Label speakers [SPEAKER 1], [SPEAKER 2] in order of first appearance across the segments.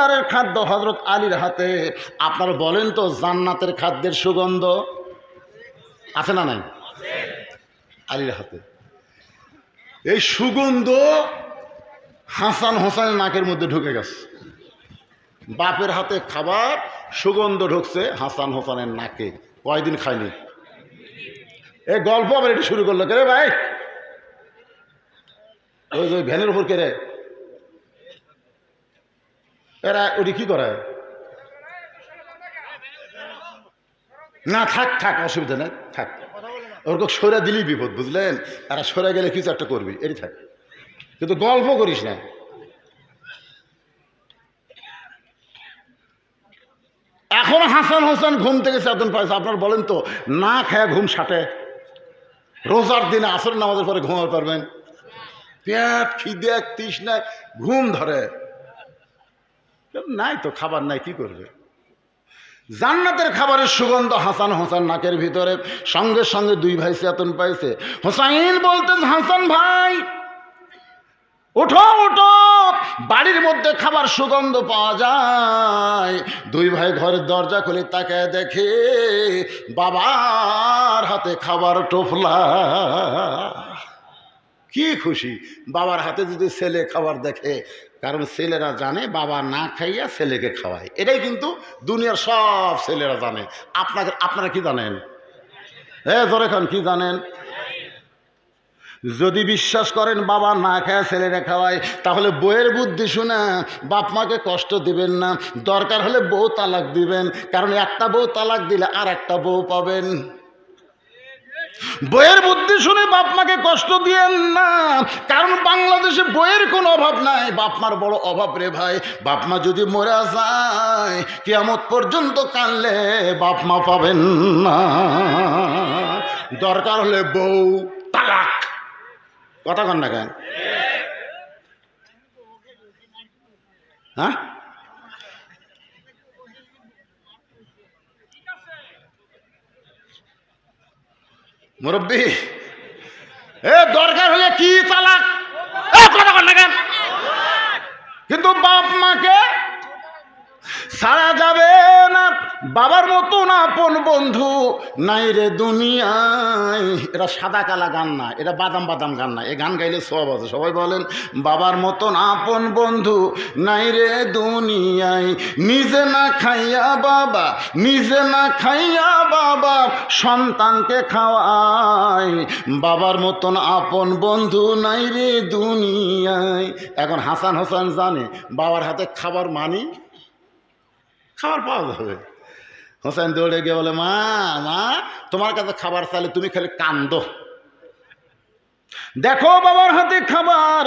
[SPEAKER 1] ভান্ডারের খাদ্য হজরত আলীর হাতে। আপনারা বলেন তো, জান্নাতের খাদ্যের সুগন্ধ আছে না নাই? আলীর হাতে। এই সুগন্ধ হাসান হোসেনের নাকের মধ্যে ঢুকে গেছে। বাপের হাতে খাবার, সুগন্ধ ঢুকছে হাসান হোসেনের নাকে। কয়দিন খায়নি? এই গল্প আবার এটা শুরু করল। কে রে ভাই? ওই ভ্যানের উপর কে রে? এরা ওটি কি করে? না, থাক থাক, অসুবিধা নেই, থাক। ওরকম সরে দিলেই বিপদ, বুঝলেন? এরা সরে গেলে কিছু একটা করবি এটি থাক। কিন্তু গল্প করিস না। এখন হাসান হোসেন ঘুম থেকে চেতন পাইছে, আপনার বলেন তো, না খায় ঘুম সাটে। রোজার দিনে আসর নামাজের পরে ঘুমাতে পারবেন। পেট খিদে, তৃষ্ণায় ঘুম ধরে। নাই তো, খাবার নাই, কি করবে? জান্নাতের খাবারের সুগন্ধ হাসান হোসান নাকের ভিতরে সঙ্গে সঙ্গে দুই ভাই চেতন পাইছে। হোসাইন বলতে, হাসান ভাই ওঠো ওঠো বাড়ির মধ্যে খাবার সুগন্ধ পাওয়া যায়। দুই ভাই ঘরের দরজা খুলে তাকায় দেখে, বাবার হাতে খাবার টোফলা। কি খুশি, বাবার হাতে যদি ছেলে খাবার দেখে কারণ ছেলেরা জানে বাবা না খাইয়া ছেলেকে খাওয়ায়। এটাই কিন্তু দুনিয়ার সব ছেলেরা জানে। আপনাকে আপনারা কি জানেন? এ ধরে খান, কি জানেন? যদি বিশ্বাস করেন বাবা না খায় ছেলেরা খাওয়ায়, তাহলে বইয়ের বুদ্ধি শুনে বাপ মাকে কষ্ট দিবেন না। দরকার হলে বউ তালাক দিবেন, কারণ একটা বউ তালাক দিলে আর একটা বউ পাবেন। বইয়ের বুদ্ধি শুনে বাপ মাকে কষ্ট দিয়েন না। কারণ বাংলাদেশে বইয়ের কোনো অভাব নাই। বাপ মার বড় অভাব রে ভাই। বাপ মা যদি মরে যায়, কেয়ামত পর্যন্ত কানলে বাপ মা পাবেন না। দরকার হলে বউ তালাক। কথা কন না কেন? হ্যাঁ? মুরব্বী এ দরকার হলে কি তালাক? কিন্তু বাপ মাকে সারা যাবে বাবার মতো না আপন বন্ধু। নাই রে দুনিয়ায়। এটা সাদা কালা গান না এটা বাদাম বাদাম গান না। এ গান গাইলে সব আছে। সবাই বলেন, বাবার মতন আপন বন্ধু। নাই রে দুনিয়ায়। নিজে না খাইয়া বাবা, নিজে না খাইয়া বাবা, সন্তানকে খাওয়ায়। বাবার মতন আপন বন্ধু নাই রে দুনিয়ায়। এখন হাসান হোসেন জানে, বাবার হাতে খাবার মানি, খাবার পাওয়া যাবে। হোসেন দৌড়ে গিয়ে বলে, মা মা, তোমার কাছে খাবার চাইলে তুমি খালি কান্দো। দেখো বাবার হাতে খাবার।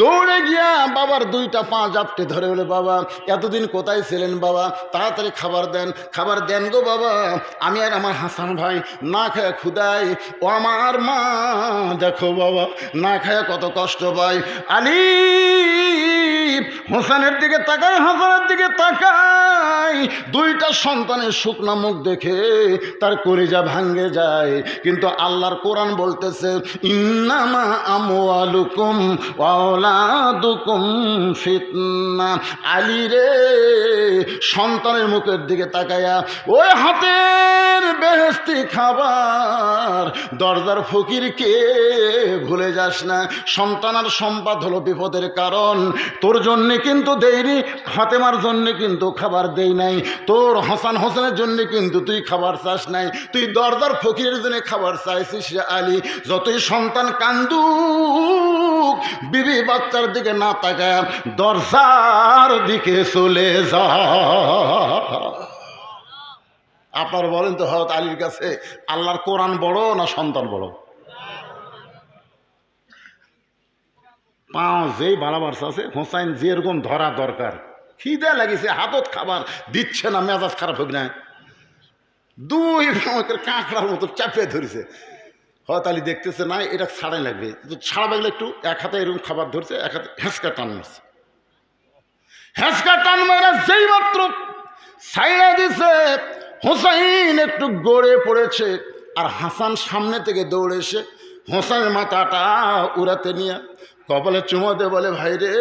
[SPEAKER 1] দৌড়ে গিয়া বাবার দুইটা পা জাপটে ধরে বলে, বাবা, এতদিন কোথায় ছিলেন বাবা? তাড়াতাড়ি খাবার দেন খাবার দেন গো বাবা। আমি আর আমার হাসান ভাই না খায় ক্ষুদাই ও আমার মা, দেখো বাবা, না খায় কত কষ্ট পাই আলী হোসেনের দিকে তাকাই, হাসানের দিকে তাকাই। দুইটা সন্তানের শুকনা মুখ দেখে তার কলিজা ভাঙ্গে যায়। কিন্তু আল্লাহর কোরআন বলতেছে, ইন্নামা আমওয়ালুকুম ওয়ালাদুকুম ফিতনা। আলী রে, সন্তানের মুখের দিকে তাকায়া ওই হাতের বেহেস্তি খাবার, দরজার ফকিরকে ভুলে যাস না। সন্তান আর সম্পাদ হলো বিপদের কারণ। তোর জন্যে কিন্তু দেইনি হাতেমার জন্যে কিন্তু খাবার দেই নাই, তোর হাসান হোসেনের জন্যে কিন্তু তুই খাবার চাস নাই, তুই দরদার ফকিরের জন্য খাবার চাইছিস আলী, যতই সন্তান কান্দু বিবি বাচ্চার দিকে না তাকায়, দরজার দিকে চলে যা। আপনার বলেন তো হরত আলীর কাছে আল্লাহর কোরআন বড় না সন্তান বড়? পাও, যেই বাড়াবার আছে হোসাইন যেরকম ধরা দরকার খিদে লাগিছে, হাতত খাবার দিচ্ছে না, মেজাজ খারাপ হোক না দুই কাঁকড়ার মতো চাপে ধরেছে। হয়তো আলী দেখতেছে না এটা ছাড়াই লাগবে। ছাড়া লাগলে একটু এক হাতে এরকম খাবার ধরছে, এক হাতে হেঁচকা টান মারছে। হেঁচকা টান মারা যেই মাত্র ছাইড়া দিছে হোসাইন একটু গড়ে পড়েছে। আর হাসান সামনে থেকে দৌড়ে এসে হোসাইনের মাথাটা উড়াতে নিয়ে কপালে চুমা দে বলে, ভাই রে,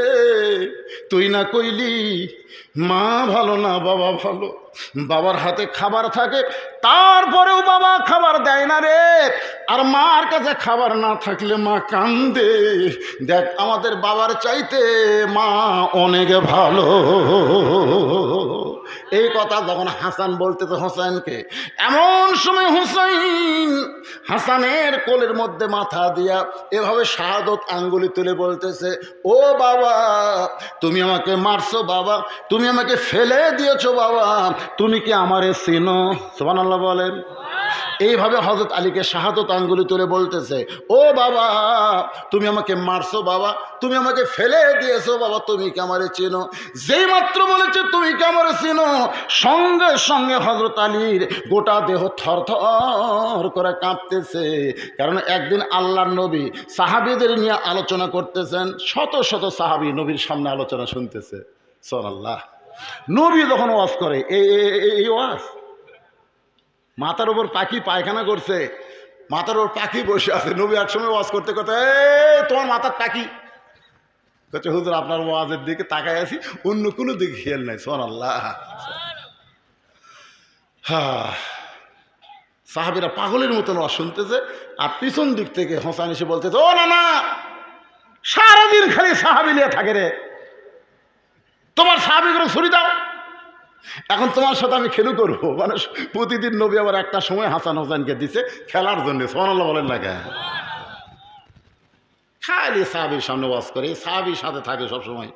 [SPEAKER 1] তুই না কইলি, মা ভালো না, বাবা ভালো। বাবার হাতে খাবার থাকে, তারপরেও বাবা খাবার দেয় না রে। আর মার কাছে খাবার না থাকলে মা কান্দে। দেখ, আমাদের বাবার চাইতে মা অনেক ভালো। এই কথা যখন হাসান বলতেছে হোসেনকে, এমন সময় হুসাইন হাসানের কোলের মধ্যে মাথা দিয়া এভাবে শাহাদত আঙ্গুলি তুলে বলতেছে, ও বাবা, তুমি আমাকে মারছো বাবা, তুমি আমাকে ফেলে দিয়েছ বাবা, তুমি কি আমারে চিনো? সোমান আল্লাহ বলেন। এইভাবে হজরত আলীকে শাহাদত আঙ্গুলি তুলে বলতেছে, ও বাবা, তুমি আমাকে মারছো বাবা, তুমি আমাকে ফেলে দিয়েছ বাবা, তুমি কি চেনো? যেই মাত্র বলেছে তুমি কি চেনো? সঙ্গে সঙ্গে হজরত আলীর গোটা দেহ থর থর করে কাঁপতেছে, কারণ একদিন আল্লাহর নবী সাহাবিদের নিয়ে আলোচনা করতেছেন, শত শত সাহাবি নবীর সামনে আলোচনা শুনতেছে। সোন আল্লাহ নবী যখন ওয়াজ করে এই ওয়াজ? মাথার ওপর পাখি পায়খানা করছে মাথার ওপর পাখি বসে আছে। নবী এক সময় ওয়াজ করতে করতে "এই, তোমার মাথার পাখি? কচ্ছে হুজুর আপনার ওয়াজের দিকে তাকায় আছি অন্য কোনো দিকে খেয়াল নাই সোন আল্লাহ হ্যাঁ সাহাবিরা পাগলের মতন ওয়াজ শুনতেছে আর পিছন দিক থেকে হোসান এসে বলতেছে ও না না সারাদিন খালি সাহাবি নিয়ে থাকে রে। তোমার সাহাবিগুলো ছুরি দাও। এখন তোমার সাথে আমি খেলু করব। মানে প্রতিদিন নবী আবার একটা সময় হাসান হোসেনকে দিছে খেলার জন্য সোনাল্লাহ বলেন না কেন? খালি সাহাবির সামনে ওয়াজ করে সাহাবির সাথে থাকে সবসময়।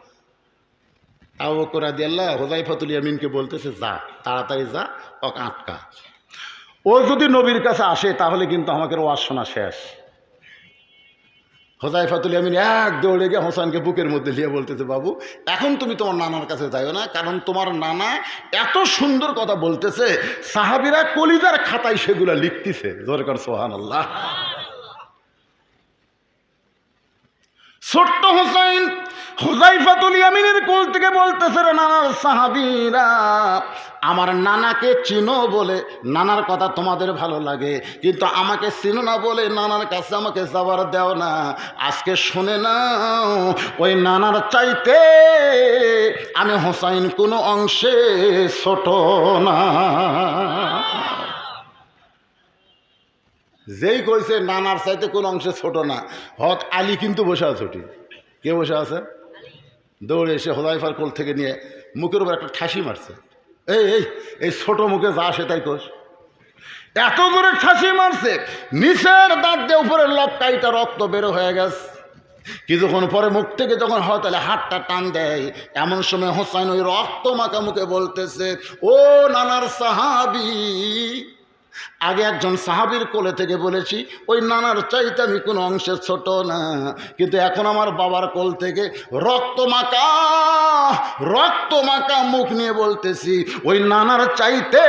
[SPEAKER 1] আবু বকর রাদিয়াল্লাহ হোজাইফাতুল ইয়ামিনকে বলতেছে, যা, তাড়াতাড়ি যা, ওকে আটকা। ও যদি নবীর কাছে আসে, তাহলে কিন্তু আমাকে ওয়াজ শোনা শেষ। হোজাইফাতুল আমিন এক দৌড়ে গিয়ে হোসানকে বুকের মধ্যে নিয়ে বলতেছে, বাবু, এখন তুমি তোমার নানার কাছে যাইও না, কারণ তোমার নানা এত সুন্দর কথা বলতেছে, সাহাবিরা কলিজার খাতায় সেগুলো লিখতেছে। দরকার সোহান আল্লাহ ছোট্ট হোসাইন হুজাইফাতুল ইয়ামিনের কোল থেকে বলতেছে রে নানার সাহাবীরা, আমার নানাকে চিনো বলে নানার কথা তোমাদের ভালো লাগে, কিন্তু আমাকে চিনো না বলে নানার কাছে আমাকে যাবার দেও না। আজকে শুনে নাও, ওই নানার চাইতে আমি হোসাইন কোনো অংশে ছোট না। যেই কইছে নানার চাইতে কোন অংশে ছোট না। হক আলী কিন্তু বসে আছে ওটি। কে বসে আছে? দৌড়ে এসে হোদাইফার কোল থেকে নিয়ে মুখের উপর একটা ঠাসি মারছে। এই এই এই ছোট মুখে যা আসে তাই কোষ এত জোরে ঠাসি মারছে, নিচের দাঁত দিয়ে উপরে লপকাইটা রক্ত বেরো হয়ে গেছে। কিছুক্ষণ পরে মুখ থেকে যখন হয়, তাহলে হাতটা টান দেয়। এমন সময় হোসাইন ওই রক্ত মাখা মুখে বলতেছে, ও নানার সাহাবি আগে একজন সাহাবির কোলে থেকে বলেছি, ওই নানার চাইতে আমি কোনো অংশে ছোট না। কিন্তু এখন আমার বাবার কোল থেকে রক্ত মাকা রক্ত মাকা মুখ নিয়ে বলতেছি, ওই নানার চাইতে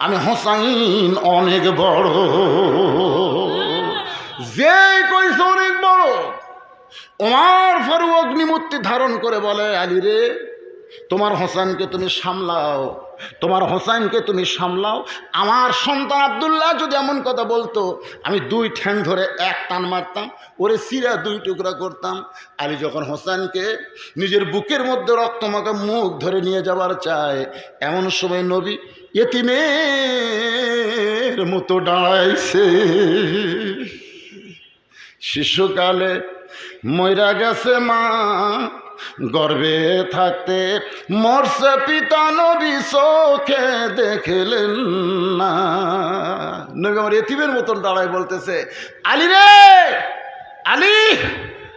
[SPEAKER 1] আমি হোসাইন অনেক বড়। যে কইছে অনেক বড়। ওমার ফারুক অগ্নিমূর্তি ধারণ করে বলে, আলী রে তোমার হোসেনকে তুমি সামলাও, তোমার হোসেনকে তুমি সামলাও। আমার সন্তান আবদুল্লাহ যদি এমন কথা বলতো, আমি দুই ঠ্যাং ধরে এক টান মারতাম, ওরে সিরা দুই টুকরা করতাম। আলী যখন হোসেনকে নিজের বুকের মধ্যে রক্তমাখা মুখ ধরে নিয়ে যাবার চায়, এমন সময় নবী এতিমের মতো দাঁড়াইছে শিশুকালে ময়রা গেছে মা গর্বে থাকতে মরছে পিতা নবী চোখে দেখলেন না। নবী আমার এতিমের মতন দাঁড়ায় বলতেছে, আলী রে, আলী,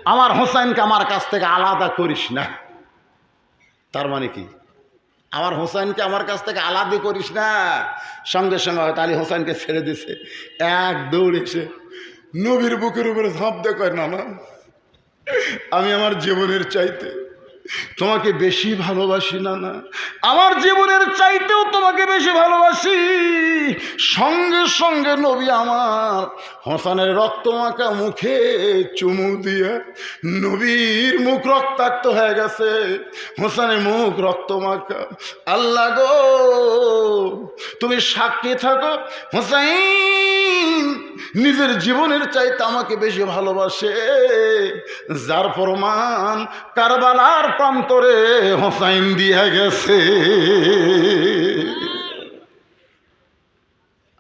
[SPEAKER 1] আমার হোসাইনকে আমার কাছ থেকে আলাদা করিস না। তার মানে কি? আমার হোসাইনকে আমার কাছ থেকে আলাদা করিস না। সঙ্গে সঙ্গে হয়তো আলী হোসাইনকে ছেড়ে দিছে। এক দৌড় এসে নবীর বুকের উপরে ঝাঁপ দেখায় না না আমি আমার জীবনের চাইতে তোমাকে বেশি ভালোবাসি না না আমার জীবনের চাইতেও তোমাকে বেশি ভালোবাসি। সঙ্গে সঙ্গে নবী আমার হোসানের রক্তমাখা মুখে চুমু দিয়ে নবীর মুখ রক্তাক্ত হয়ে গেছে। হোসানের মুখ রক্তমাখা। আল্লাহ গো, তুমি সাক্ষী থাকো। হোসাইন নিজের জীবনের চাইতে আমাকে বেশি ভালোবাসে। যার প্রমাণ কারবালার প্রান্তরে হোসাইন দিয়া গেছে।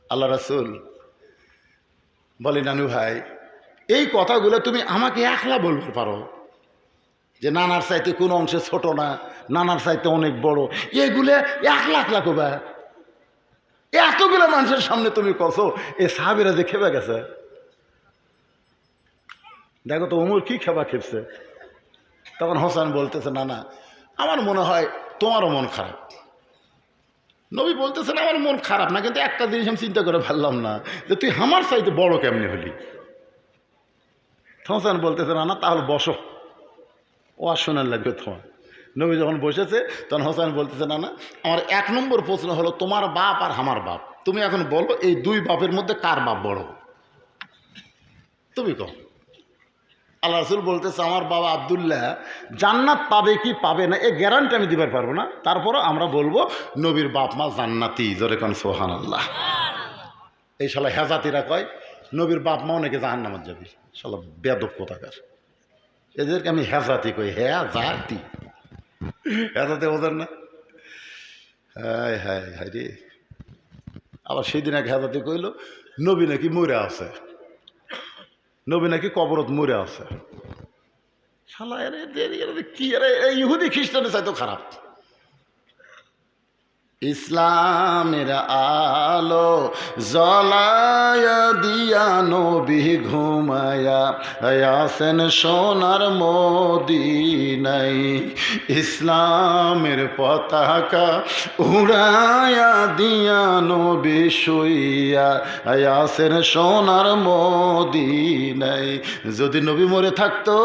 [SPEAKER 1] আল্লাহ রাসুল বলে, নানু ভাই, এই কথাগুলো তুমি আমাকে একলা বলতে পারো। যে নানার চাইতে কোনো অংশে ছোট না, নানার চাইতে অনেক বড়। এগুলো এক লাখ লাখ বা এতগুলো মানুষের সামনে তুমি কছো এ সাহাবিরা যে খেপে গেছে। দেখো তো ওমর কি খেবা খেপছে। তখন হোসেন বলতেছে, না না, আমার মনে হয় তোমারও মন খারাপ। নবী বলতেছেন, আমার মন খারাপ না, কিন্তু একটা জিনিস আমি চিন্তা করে ফেললাম না, যে তুই আমার চাইতে বড় কেমনি হলি? হোসেন বলতেছে, না না, তাহলে বসো, ও আর শোনার লাগবে তোমার। নবী যখন বসেছে, তখন হোসেন বলতেছে না না আমার এক নম্বর প্রশ্ন হলো, তোমার বাপ আর আমার বাপ। তুমি এখন বলো, এই দুই বাপের মধ্যে কার বাপ বড়? তুমি কও। আল্লাহ রসুল বলতেছে, আমার বাবা আবদুল্লাহ, জান্নাত পাবে কি পাবে না, এ গ্যারান্টি আমি দিবার পারব না। তারপরও আমরা বলব, নবীর বাপ মা জান্নাতি, জোরে কান সোহান আল্লাহ এই শালা হেজাতিরা কয়, নবীর বাপ মা অনেকে জাহান নামাজ যাবি। শালা বেদব কোথাকার? এদেরকে আমি হেজাতি কই হ্যাঁ জাতি হেজাতে বোঝেন না? হায় হায় হায় রে। আবার সেই দিন এক হেদাতে কইল, নবী নাকি মরে আছে। নবী নাকি কবরত মরে আছে। শালা, এর কি, এর ইহুদি খ্রিস্টানের চাইতো খারাপ। ইসলামের আলো জলায়া দিয়া নবী ঘুমায়া আসেন সোনার মদিনাই ইসলামের পতাকা উড়ায়া দিয়া নবী শুইয়া আসেন সোনার মদিনাই যদি নবী মরে থাকতো,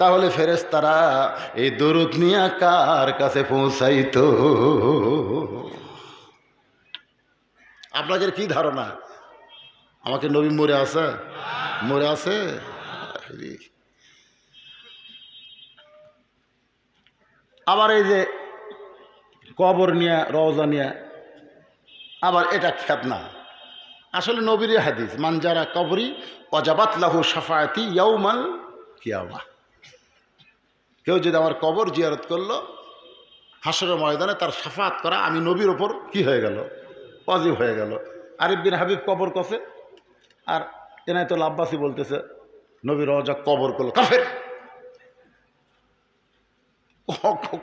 [SPEAKER 1] তাহলে ফেরেস্তারা এই দরুদ নিয়ে কার কাছে পৌঁছাইতো? আপনাদের কি ধারণা? আমাকে নবী মরে আছে? মরে আছে। আবার এই যে কবর নিয়ে, রওজা নিয়ে, আবার এটা খ্যাত না আসলে নবীর হাদিস মানজারা কবরি অজাবাত লাহু সাফায়াতি ইয়াউমাল কিয়ামা। কেউ যদি আমার কবর জিয়ারত করল হাসরের ময়দানে তার সাফাত করা আমি নবীর ওপর কি হয়ে গেল? অজীব হয়ে গেল। আরিফ হাবিব কবর কষে আর এনায়তুল আব্বাসি বলতেছে নবীর রজা কবর করল, কাফের!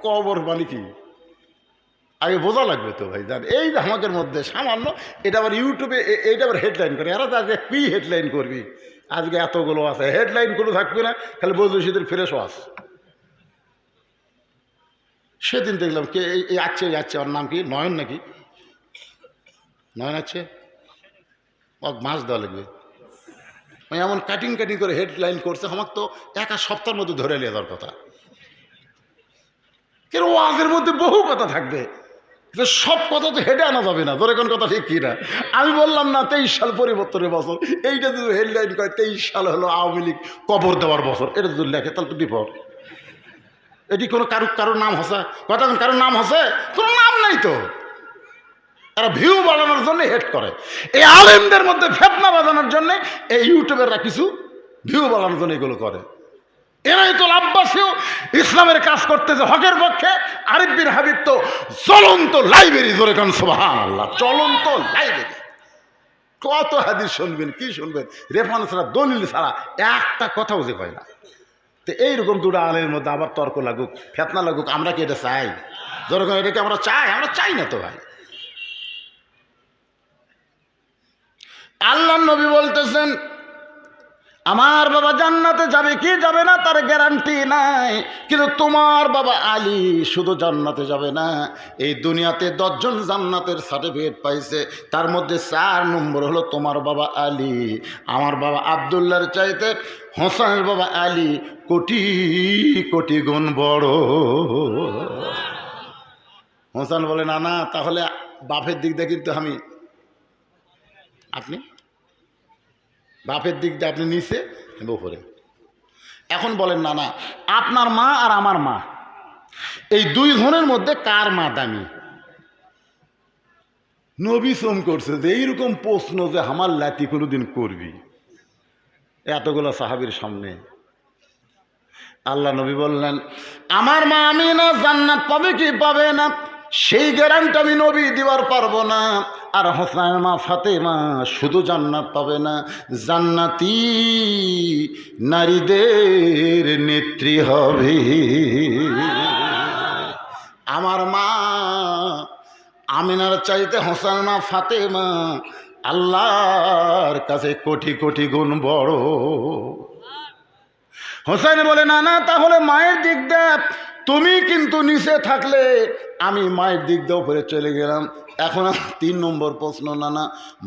[SPEAKER 1] কবর মানে কি? আগে বোঝা লাগবে তো ভাই, জান, এই আমাদের মধ্যে সামান্য, এটা আবার ইউটিউবে এইটা আবার হেডলাইন করে, এরা তো আজকে কী হেডলাইন করবি? আজকে এতগুলো আছে হেডলাইনগুলো থাকবে না, খালি বৈদেশিদের ফ্রেশ ওয়াশ সেদিন দেখলাম কে, এই আছে এই আছে ওর নাম কি? নয়ন নাকি? নয়ন আছে? মাছ দেওয়া লাগবে। এমন কাটিং কাটিং করে হেডলাইন করছে আমার তো একা সপ্তাহের মধ্যে ধরে নিয়ে যাওয়ার কথা। কেন ওয়াজের মধ্যে বহু কথা থাকবে? সব কথা তো হেডে আনা যাবে না, ধরে কোন কথা ঠিক কিনা? আমি বললাম না, তেইশ সাল পরিবর্তনের বছর। এইটা যদি হেডলাইন করে তেইশ সাল হলো আওয়ামী লীগ কবর দেওয়ার বছর, এটা যদি লেখে, তাহলে তো বিপদ। এটি কোনো কারও কারোর নাম হসে? কথা কারোর নাম হসে? কোনো নাম নাই তো। তারা ভিউ বাড়ানোর জন্য হেড করে। এই আলেমদের মধ্যে ফেতনা বাজানোর জন্য এই ইউটিউবেররা কিছু ভিউ বাড়ানোর জন্য এগুলো করে। এরাই তো আব্বাসীও ইসলামের কাজ করতেছে হকের পক্ষে। আরিফ হাবিব তো চলন্ত লাইব্রেরি ধরে কারণ সোহান আল্লাহ চলন্ত লাইব্রেরি কত হাদিস শুনবেন, কি শুনবেন? রেফারেন্স ছাড়া, দলিল ছাড়া, একটা কথাও যে কয় না। তো এইরকম দুটো আলের মধ্যে আবার তর্ক লাগুক, ফেতনা লাগুক, আমরা কি এটা চাই? যেরকম এটাকে আমরা চাই? আমরা চাই না তো ভাই। আল্লাহ নবী বলতেছেন, আমার বাবা জান্নাতে যাবে, কি যাবে না তার গ্যারান্টি নাই। কিন্তু তোমার বাবা আলী শুধু জান্নাতে যাবে না। এই দুনিয়াতে দশজন জান্নাতের সার্টিফিকেট পাইছে। তার মধ্যে চার নম্বর হলো তোমার বাবা আলী। আমার বাবা আবদুল্লার চাইতে হোসানের বাবা আলী কোটি কোটি গুণ বড়। হোসান বলে, না না, তাহলে বাপের দিক দিয়ে কিন্তু আমি আপনি? বাপের দিক দিয়ে আপনি নিচে, আমি এখন বলেন, না না, আপনার মা আর আমার মা। এই দুই ধনের মধ্যে কার মা দামি? নবী শ্রম করছে যে, এইরকম প্রশ্ন যে, আমার লাতি কোনোদিন করবি? এতগুলো সাহাবির সামনে। আল্লাহ নবী বললেন, আমার মা আমি না জান্নাত পাবে কি পাবে না? সেই গ্যারান্টি আমি নবী দিবার পারব না। আর হোসাইন মা ফাতেমা শুধু জান্নাত পাবে না। জান্নাতি নারীদের নেত্রী হবে। আমার মা আমিনার চাইতে হোসেন মা ফাতেমা আল্লাহর কাছে কোটি কোটি গুণ বড়। হোসেন বলে, না না, তাহলে মায়ের দিক দেখ। তুমি কিন্তু নিচে থাকলে আমি মায়ের দিক দিয়ে উপরে চলে গেলাম। এখন তিন নম্বর প্রশ্ন, নানা।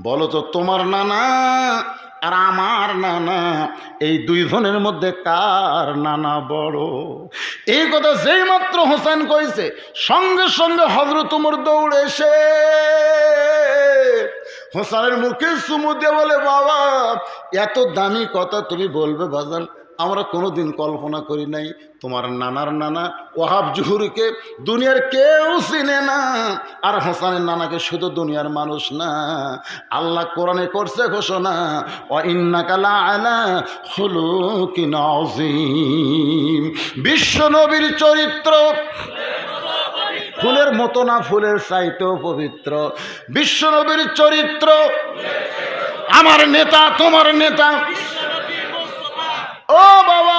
[SPEAKER 1] বলো তো, তোমার নানা আর আমার নানা, এই দুইজনের মধ্যে কার নানা বড়? এই কথা যেই মাত্র হোসেন কইছে, সঙ্গে সঙ্গে হজরত উমর দৌড়ে এসে হোসেনের মুখে চুমু দিয়ে বলে, বাবা, এত দামি কথা তুমি বলবে বাজান আমরা কোনোদিন কল্পনা করি নাই, তোমার নানার নানা ওহাব জুহুরকে দুনিয়ার কেউ চিনে না, আর হাসানের নানাকে শুধু দুনিয়ার মানুষ না। আল্লাহ কোরআনে করছে ঘোষণা ও ইন্নাকালা আলা হলো কি নজিম বিশ্ব নবীর চরিত্র ফুলের মতো না, ফুলের চাইতেও পবিত্র। বিশ্ব নবীর চরিত্র, আমার নেতা, তোমার নেতা ও বাবা,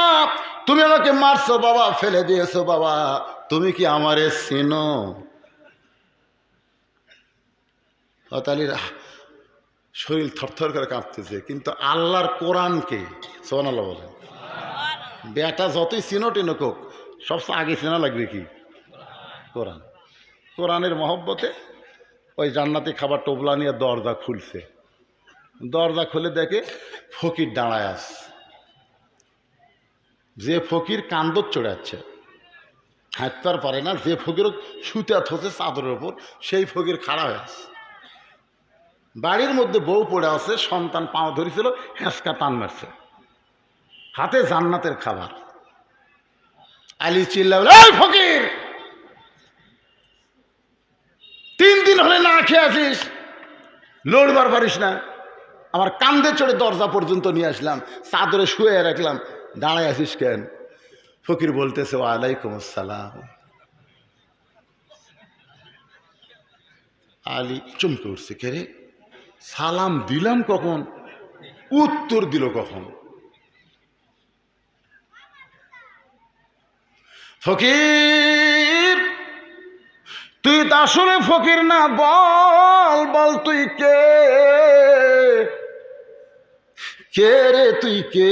[SPEAKER 1] তুমি আমাকে মারছো বাবা, ফেলে দিয়েছ বাবা। তুমি কি আমারে চেনো? তাহলে শরীর থরথর করে কাঁপতেছে, কিন্তু আল্লাহর কোরআনকে আল্লাহ বলে বেটা যতই চিনো কোক সবচেয়ে আগে চেনা লাগবে কি? কোরআন। কোরআনের মহব্বতে ওই জান্নাতি খাবার টোপলা নিয়ে দরজা খুলছে। দরজা খুলে দেখে ফকির দাঁড়ায় আসছে যে ফকির কান্দর চড়াচ্ছে। হাঁটতে আর পারে না, যে ফকির শুতে থসে চাদরের ওপর সেই ফকির খাড়া হয়ে আছে। বাড়ির মধ্যে বউ পড়ে আছে, সন্তান পাও ধরেছিল, হেঁচকা টান মারছে। হাতে জান্নাতের খাবার। আলি চিল্লা ফকির, তিন দিন হলে না খেয়ে আছিস লড়বার পারিস না। আমার কান্দে চড়ে দরজা পর্যন্ত নিয়ে আসলাম, চাদরে শুয়ে রাখলাম দাঁড়ায় আছিস কেন? ফকির বলতেছে, ওয়ালাইকুম আসসালাম। আলী চমকে উঠছে, কে রে? সালাম দিলাম কখন? উত্তর দিল কখন? ফকির, তুই তো আসলে ফকির না? বল বল তুই কে? কে রে তুই কে?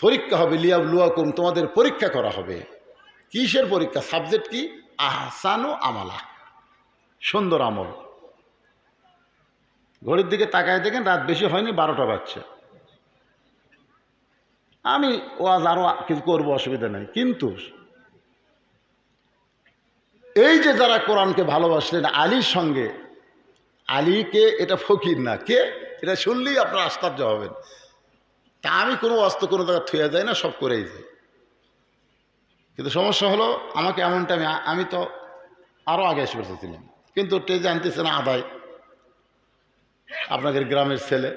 [SPEAKER 1] পরীক্ষা হবে, লিয়াব লুয়াকুম, তোমাদের পরীক্ষা করা হবে। কিসের পরীক্ষা? সাবজেক্ট কি? আহসানু আমালা। সুন্দর আমল। ঘড়ির দিকে তাকায় দেখেন রাত বেশি হয়নি, বারোটা বাজছে। আমি ওয়াজ আরও কিছু করব, অসুবিধা নেই। কিন্তু এই যে যারা কোরআনকে ভালোবাসলেন আলীর সঙ্গে, আলীকে এটা ফকির না। কে? এটা শুনলেই আপনার আশ্চর্য হবেন। তা আমি কোনো অস্ত্র কোনো জায়গায় থুয়ে যায় না, সব করেই যাই। কিন্তু সমস্যা হলো, আমাকে এমন টাইমে আমি তো আরও আগে এসে বসেছিলাম কিন্তু টে জানতেছে না আদায়। আপনাদের গ্রামের ছেলে,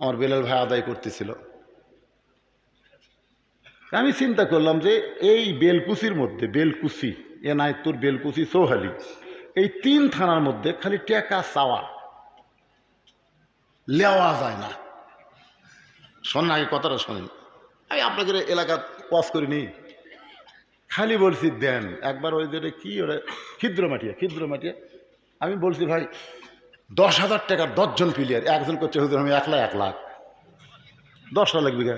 [SPEAKER 1] আমার বেলাল ভাই আদায় করতেছিল। আমি চিন্তা করলাম যে এই বেলকুচির মধ্যে, বেলকুচি, এ নাইতুর বেলকুচি চৌহালি এই তিন থানার মধ্যে খালি টেকা চাওয়া, লেওয়া যায় না। শোনেন আগে কথাটা শোনেন। আমি আপনাদের এলাকা ওয়াজ করিনি। খালি বলছি, দেন, একবার ওই যেটা কি ওটা ক্ষিদ্র মাটিয়া ক্ষিদ্র মাটিয়া আমি বলছি, ভাই, দশ হাজার টাকার দশজন প্লেয়ার একজন করছে, হুজুর, আমি একলা এক লাখ। দশটা লাগবে গা।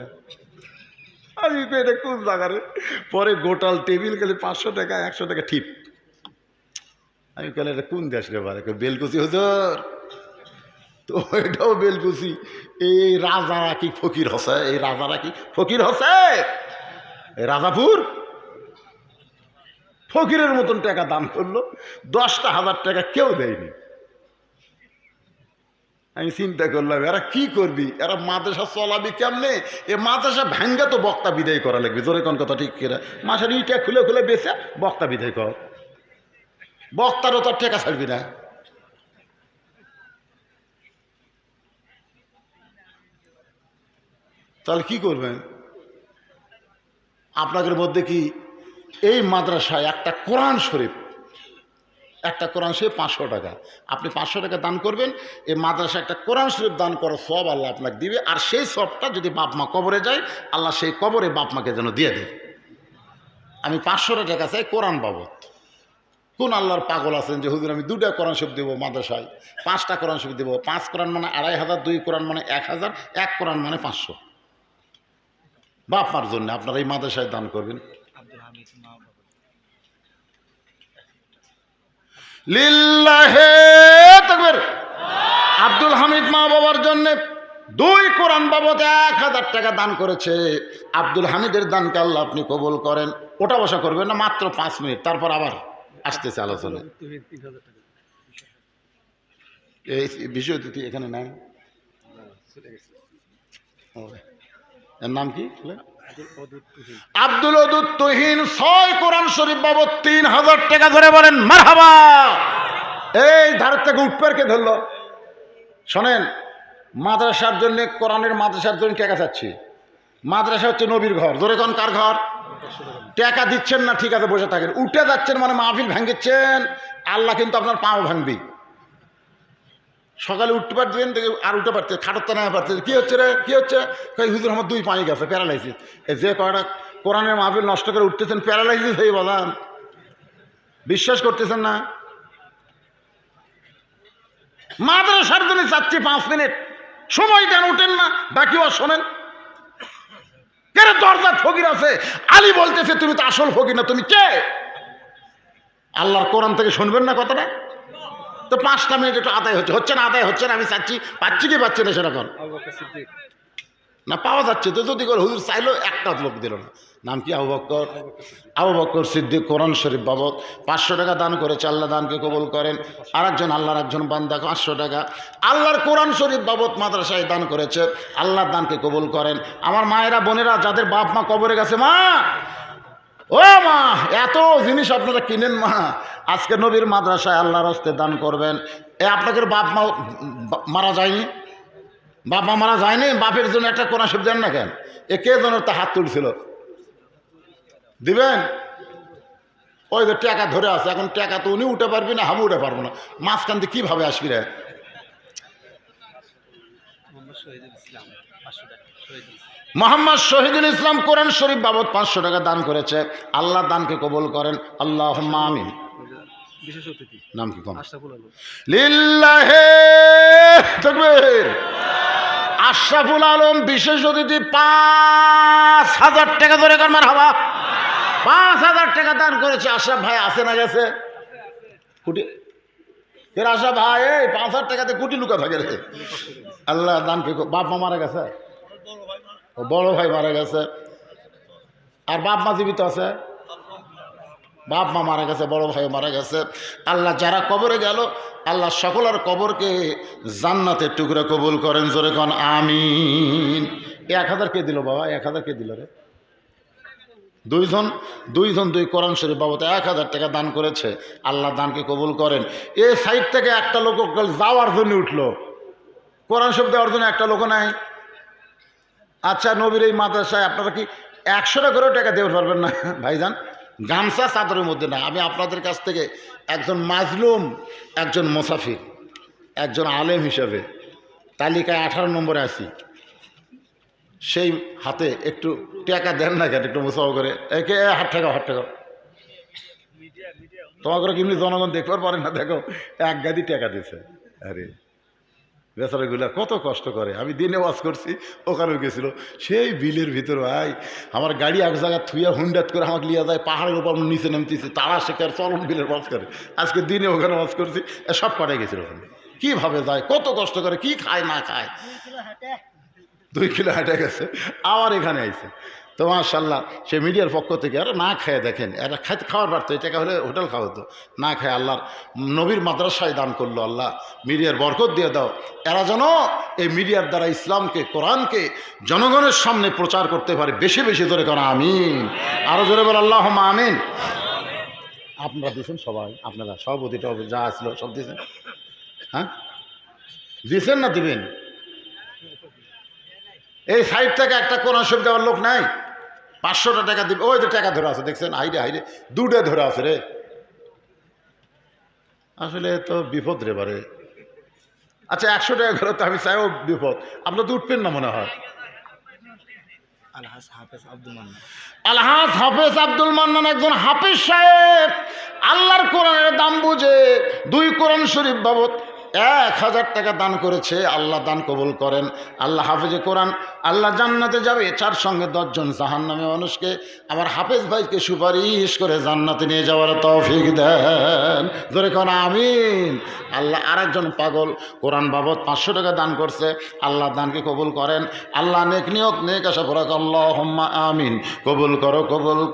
[SPEAKER 1] আমি তো এটা কোন জায়গারে পরে গোটাল টেবিল গেলে পাঁচশো টাকা, একশো টাকা ঠিক আমি কেন এটা কোন দেশ রে বারে বেলকুচি, হুজুর। তো এটাও বেলকুচি এই রাজারা কি ফকির হসে? এই রাজারা কি ফকির হসে? রাজাপুর? ফকিরের মতন টাকা দান করল। দশটা হাজার টাকা কেউ দেয়নি। আমি চিন্তা করলাম, এরা কি করবি? এরা মাদ্রাসা চলাবি কেমনে? এ মাদ্রাসা ভাঙ্গা তো বক্তা বিদায় করা লাগবে। জোরে কোন কথা ঠিক কিনা? মাসের ইটা খুলে খুলে বেছে বক্তা বিদায় কর। বক্তারও তোর টেকা ছাড়বি না। তাহলে কি করবেন? আপনাদের মধ্যে কি এই মাদ্রাসায় একটা কোরআন শরীফ, একটা কোরআন শরীফ পাঁচশো টাকা। আপনি পাঁচশো টাকা দান করবেন, এই মাদ্রাসা একটা কোরআন শরীফ দান করার সব আল্লাহ আপনাকে দিবে, আর সেই সবটা যদি বাপ মা কবরে যায়, আল্লাহ সেই কবরে বাপ মাকে যেন দিয়ে দেয়। আমি পাঁচশো টাকা চাই কোরআন বাবদ। কোন আল্লাহর পাগল আছেন যে, হুজুর, আমি দুটা কোরআন শরীফ দেবো মাদ্রাসায়, পাঁচটা কোরআন শরীফ দেবো। পাঁচ কোরআন মানে আড়াই হাজার, দুই কোরআন মানে এক হাজার, এক কোরআন মানে পাঁচশো। বাপ মার জন্য আপনারা এই মাদ্রাসায় দান করবেন। লিল্লাহে তাকবীর। আব্দুল হামিদ মা বাবার জন্য দুই কোরআন বাবদ এক হাজার টাকা দান করেছে। আব্দুল হামিদের দানকে আল্লাহ আপনি কবুল করেন। ওটা বসা করবেন না মাত্র পাঁচ মিনিট। তারপর আবার আসতেছে আলোচনা। এই বিষয় এখানে নাই? এর নাম কি? আব্দুল অদুত তুহিন। ছয় কোরআন শরীফ বাবদ তিন হাজার টাকা ধরে বলেন মারহাবা! এই ধারের থেকে উঠপার কে ধরলো। শোনেন মাদ্রাসার জন্য কোরআনের মাদ্রাসার জন্য টাকা চাচ্ছি। মাদ্রাসা হচ্ছে নবীর ঘর। ধরে কোন কার ঘর? টাকা দিচ্ছেন না ঠিক আছে বসে থাকেন। উঠে যাচ্ছেন মানে মাহফিল ভাঙিচ্ছেন। আল্লাহ কিন্তু আপনার পাও ভাঙবি সকালে উঠতে পারতেন আর উঠতে পারছে খাটাতে না পারছে কি হচ্ছে রে? কি হচ্ছে? কই, হুজুর, আমার দুই পানি গেছে, প্যারালাইসিস। যে কয়টা কোরআনের মাহফিল নষ্ট করে উঠতেছেন, প্যারালাইসিস হয়ে বলান। বিশ্বাস করতেছেন না? মাদ্রাসার জন্য চাচ্ছি পাঁচ মিনিট। সময় দেন, উঠেন না বাকিও শোনেন। কেন দরজার ফকির আছে? আলী বলতেছে, তুমি তো আসল ফকির না, তুমি কে? আল্লাহর কোরআন থেকে শুনবেন না কথাটা? তো পাঁচটা মিনিট একটু আদায় হচ্ছে। হচ্ছে না আদায় হচ্ছে না আমি চাচ্ছি পাচ্ছি কি পাচ্ছি না সেরকম? না পাওয়া যাচ্ছে। তো যদি করে হুজুর চাইলেও একটা লোক দিল না। নাম কি আবু বক্কর আবু বক্কর সিদ্দিক কোরআন শরীফ বাবদ। পাঁচশো টাকা দান করেছে আল্লাহ দানকে কবল করেন। আর একজন আল্লাহর একজন বান্দা পাঁচশো টাকা। আল্লাহর কোরআন শরীফ বাবদ মাদ্রাসায় দান করেছে আল্লাহর দানকে কবুল করেন। আমার মায়েরা বোনেরা যাদের বাপ মা কবরে গেছে মা! ও মা, এত জিনিস আপনারা কিনেন মা। আজকে নবীর মাদ্রাসায় আল্লাহর হস্তে দান করবেন। এ, আপনাদের বাপ মা মারা যায়নি? বাপ মা মারা যায়নি? বাপের জন্য একটা কোরআন শরীফ দেন না কেন? এ, কে যেন তা হাত তুলছিল? দিবেন? ওই যে টাকা ধরে আছে, এখন টাকা তো উনি উঠে পারবি না, আমি উঠে পারব না। মাঝখান দিয়ে কীভাবে আসবি রে? মোহাম্মদ শহীদুল ইসলাম কোরআন শরীফ বাবদ পাঁচশো টাকা দান করেছে। আল্লাহ দানকে কবুল করেন। আল্লাহ আমিন। নাম কি কম?
[SPEAKER 2] আশরাফুল আলম।
[SPEAKER 1] লিল্লাহে তাকবীর। আশরাফুল আলম বিশেষ অতিথি পাঁচ হাজার টাকা ধরে কারমার হাওয়া পাঁচ হাজার টাকা দান করেছে। আশরাফ ভাই আসে না গেছে? কুটি ফের আশরাফ ভাই এই পাঁচ হাজার টাকাতে কুটি লুকা থাকে রে। আল্লাহ দানকে বাপ মা মারা গেছে? ও বড় ভাই মারা গেছে। আর বাপ মা জীবিত আছে? বাপ মা মারা গেছে, বড় ভাই মারা গেছে। আল্লাহ যারা কবরে গেল, আল্লাহ সকলের কবরকে জান্নাতের টুকরা কবুল করেন, জোরে কন, আমিন। এক হাজার কে দিল বাবা? এক হাজার কে দিল রে? দুইজন দুইজন দুই কোরআন শরীফ বাবদ এক হাজার টাকা দান করেছে। আল্লাহ দানকে কবুল করেন। এ সাইড থেকে একটা লোক যাওয়ার জন্য উঠল। কোরআন শরীফ দেওয়ার জন্য একটা লোক নাই। আচ্ছা নবীর এই মাদ্রাসায় আপনারা কি একশো টাকা করেও টাকা দিতে পারবেন না? ভাইজান, গামছা চাদরের মধ্যে না, আমি আপনাদের কাছ থেকে একজন মাজলুম, একজন মোসাফির, একজন আলেম হিসাবে তালিকায় আঠারো নম্বরে আছি। সেই হাতে একটু টাকা দেন না কেন, একটু মোসাফ করে? একে হাট টাকা হাত টাকা তোমাকে কেমনি জনগণ দেখবার পারে না? দেখো, এক গাদি টাকা দিছে আরে। বেচারাগুলা কত কষ্ট করে। আমি দিনে ওয়াজ করছি ওখানেও গেছিল। সেই বিলের ভিতর ভাই আমার গাড়ি এক জায়গায় থুইয়া হুন্ডাত করে আমাকে লিয়ে যায় পাহাড়ের উপর নিচে নামতেছে তারা শেখার চলন বিলের ওয়াজ করে। আজকে দিনে ওখানে ওয়াজ করছি এ সব কাটে গেছিল ওখানে। কীভাবে যায় কত কষ্ট করে কি খায় না খায়। দুই কিলো হেঁটে গেছে আবার এখানে আইছে। তো মাশাল্লাহ সে মিডিয়ার পক্ষ থেকে, আরে না খেয়ে দেখেন এরা খাইতে খাওয়ার পারতো এই টাকা হলে হোটেল খাওয়া হতো, না খেয়ে আল্লাহর নবীর মাদ্রাসায় দান করল আল্লাহ, মিডিয়ার বরকত দিয়ে দাও। এরা যেন এই মিডিয়ার দ্বারা ইসলামকে, কোরআনকে জনগণের সামনে প্রচার করতে পারে, বেশি বেশি ধরে করা, আমিন। আরও জোরে বল আল্লাহ আমিন। আপনারা দিয়েছেন সবাই, আপনারা সভাপতি টভাপতি যা আসলো সব দিয়েছেন। হ্যাঁ? দিয়েছেন না দিবেন? এই সাইড থেকে একটা কোন অসুবিধা দেওয়ার লোক নাই? পাঁচশোটা টাকা দিবে। ওই তো টাকা ধরে আছে দেখছেন? হাইরে হাইরে। দুটে ধরে আছে রে। আসলে তো বিপদ রে বারে। আচ্ছা একশো টাকা ঘরে তো আমি চাইও বিপদ। আপনার তো উঠবেন না মনে হয়।
[SPEAKER 2] আলহাস হাফেজ আব্দুল মান্না
[SPEAKER 1] আলহাজ হাফেজ আব্দুল মান্নান একজন হাফিজ সাহেব। আল্লাহর কোরআনের দাম বুঝে দুই কোরআন শরীফ বাবদ এক হাজার টাকা দান করেছে, আল্লাহ দান কবুল করেন। আল্লাহ হাফেজে কোরআন, আল্লাহ জান্নাতে যাবে, চার সঙ্গে দশজন জাহান নামে মানুষকে, আমার হাফেজ ভাইকে সুপারিশ করে জান্নাতে নিয়ে যাওয়ার তৌফিক দেন। ধরে কোন, আমিন। আল্লাহ আরেকজন পাগল, কোরআন বাবদ পাঁচশো টাকা দান করছে, আল্লাহ দানকে কবুল করেন। আল্লাহ নেক নিয়ত, নেক আশা পড়াক আল্লাহ আমিন। কবুল করো, কবুল